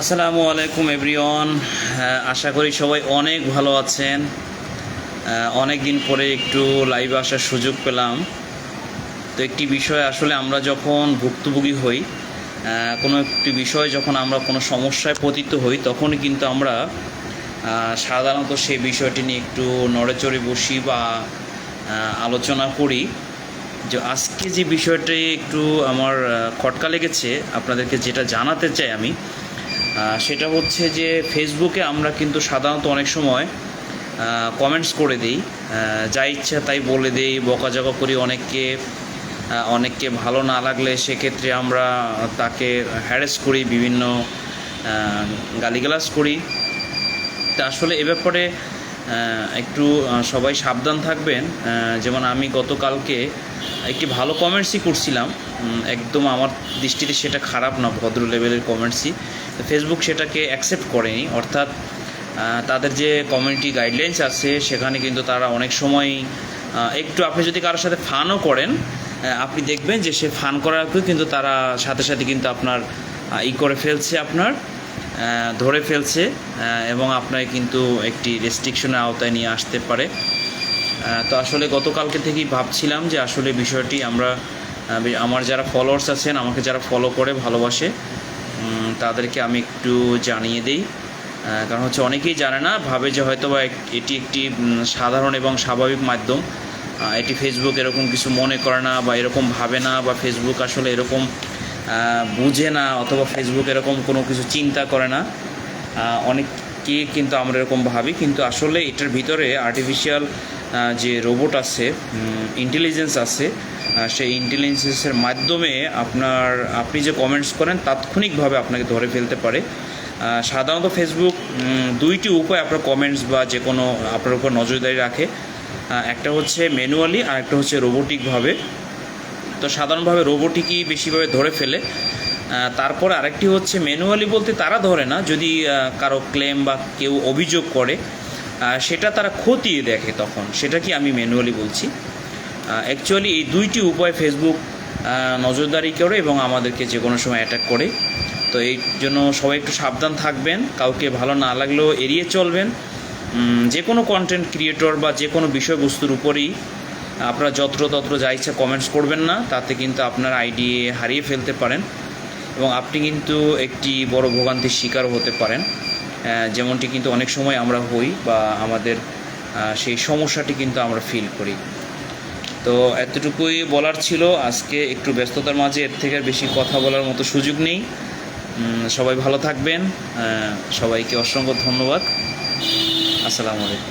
আসসালামু আলাইকুম, এভরিওয়ান। আশা করি সবাই অনেক ভালো আছেন। অনেক দিন পরে একটু লাইভ আসার সুযোগ পেলাম। তো একটি বিষয়, আসলে আমরা যখন ভুক্তভোগী হই কোনো একটি বিষয় যখন আমরা কোনো সমস্যায় পতিত হই তখনই কিন্তু আমরা সাধারণত সেই বিষয়টি নিয়ে একটু নড়েচড়ে বসি বা আলোচনা করি। যে আজকে যে বিষয়টি একটু আমার খটকা লেগেছে, আপনাদেরকে যেটা জানাতে চাই আমি সেটা হচ্ছে যে ফেসবুকে আমরা কিন্তু সাধারণত অনেক সময় কমেন্টস করে দিই। যা ইচ্ছা তাই বলে দিই, বকাঝকা করি অনেককে অনেককে ভালো না লাগলে সেক্ষেত্রে আমরা তাকে হ্যারেস করি, বিভিন্ন গালিগালাজ করি। তা আসলে এ ব্যাপারে একটু সবাই সাবধান থাকবেন। যেমন আমি গতকালকে একটি ভালো কমেন্টসই করছিলাম। একদম আমার দৃষ্টিতে সেটা খারাপ না, ভদ্র লেভেলের কমেন্টসই ফেসবুক সেটাকে অ্যাকসেপ্ট করেনি, অর্থাৎ তাদের যে কমিউনিটি গাইডলাইন্স আছে, সেখানে কিন্তু তারা অনেক সময় একটু আপনি যদি কারোর সাথে ফানও করেন আপনি দেখবেন যে সে ফান করার কিন্তু তারা সাথে সাথে কিন্তু আপনার ই করে ফেলছে আপনার ধরে ফেলছে এবং আপনাকে কিন্তু একটি রেস্ট্রিকশনের আওতায় নিয়ে আসতে পারে। তো আসলে গতকালকে থেকেই ভাবছিলাম যে আসলে বিষয়টি আমরা আমার যারা ফলোয়ার্স আছেন আমাকে যারা ফলো করে ভালোবাসে তাদেরকে আমি একটু জানিয়ে দিই। কারণ হচ্ছে অনেকেই জানে না ভাবে যে হয়তো বা এটি একটি সাধারণ এবং স্বাভাবিক মাধ্যম। এটি ফেসবুক এরকম কিছু মনে করে না বা এরকম ভাবে না বা ফেসবুক আসলে এরকম বুঝে না অথবা ফেসবুক এরকম কোনো কিছু চিন্তা করে না। আহ, অনেককে কিন্তু আমরা এরকম ভাবি কিন্তু আসলে এটার ভিতরে আর্টিফিশিয়াল যে রোবট আছে ইন্টেলিজেন্স আছে সেই ইন্টেলিজেন্সের মাধ্যমে আপনার, আপনি যে কমেন্টস করেন তাৎক্ষণিকভাবে আপনাকে ধরে ফেলতে পারে। সাধারণত ফেসবুক দুইটি উপায় আপনার কমেন্টস বা যে কোনো আপনার উপর নজরদারি রাখে। একটা হচ্ছে ম্যানুয়ালি আর একটা হচ্ছে রোবোটিকভাবে তো সাধারণভাবে রোবোটিকই বেশিভাবে ধরে ফেলে। তারপর আরেকটি হচ্ছে ম্যানুয়ালি বলতে তারা ধরে না, যদি কারও ক্লেম বা কেউ অভিযোগ করে সেটা তারা খতিয়ে দেখে তখন। সেটা কি আমি ম্যানুয়ালি বলছি? অ্যাকচুয়ালি এই দুইটি উপায় ফেসবুক নজরদারি করে এবং আমাদেরকে যে কোনো সময় অ্যাটাক করে। তো এই জন্য সবাই একটু সাবধান থাকবেন, কাউকে ভালো না লাগলেও এড়িয়ে চলবেন। যে কোনো কন্টেন্ট ক্রিয়েটর বা যে কোনো বিষয়বস্তুর উপরেই আপনারা যত্রতত্র যা ইচ্ছা কমেন্টস করবেন না, তাতে কিন্তু আপনার আইডি হারিয়ে ফেলতে পারেন এবং আপনি কিন্তু একটি বড় ভোগান্তির শিকার হতে পারেন। যেমনটি কিন্তু অনেক সময় আমরা হই বা আমাদের সেই সমস্যাটি কিন্তু আমরা ফিল করি। তো এতটুকুই বলার ছিল। আজকে একটু ব্যস্ততার মাঝে এর থেকে বেশি কথা বলার মতো সুযোগ নেই। সবাই ভালো থাকবেন। সবাইকে অসংখ্য ধন্যবাদ। আসসালামু আলাইকুম।